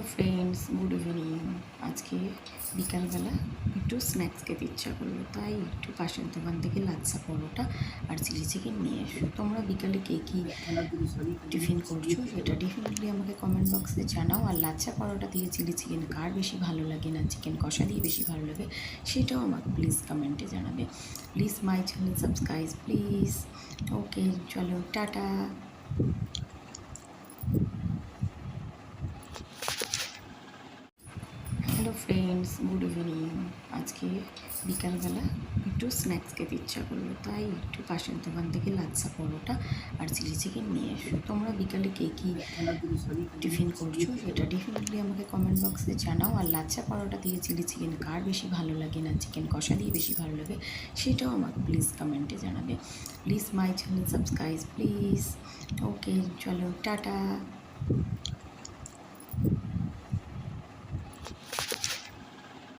Hello friends good evening আজকে বিকালবেলা একটু স্ন্যাক্স খেতে ইচ্ছা করল, তাই একটু পাশের দোকান থেকে লাচ্ছা পরোটা আর চিলি চিকেন নিয়ে এসো। তোমরা বিকালে কে কী টিফিন করছ সেটা ডেফিনেটলি আমাকে কমেন্ট বক্সে জানাও। আর লাচ্ছা পরোটা দিয়ে চিলি চিকেন কার বেশি ভালো লাগে না চিকেন কষা দিয়ে বেশি ভালো লাগে সেটাও আমাকে প্লিজ কমেন্টে জানাবে। Please my channel subscribe please okay চলো, tata. Hello friends good evening আজকে বিকালবেলা একটু স্ন্যাক্স খেতে ইচ্ছা করল, তাই একটু পাশের দোকান থেকে লাচ্ছা পরোটা আর চিলি চিকেন নিয়ে এসো। তোমরা বিকালে কে কী টিফিন করছ সেটা ডেফিনেটলি আমাকে কমেন্ট বক্সে জানাও। আর লাচ্ছা পরোটা দিয়ে চিলি চিকেন কার বেশি ভালো লাগে না? চিকেন কষা দিয়ে বেশি ভালো লাগে? সেটাও আমাকে প্লিজ কমেন্টে জানাবে। Please my channel subscribe please okay চলো, টাটা।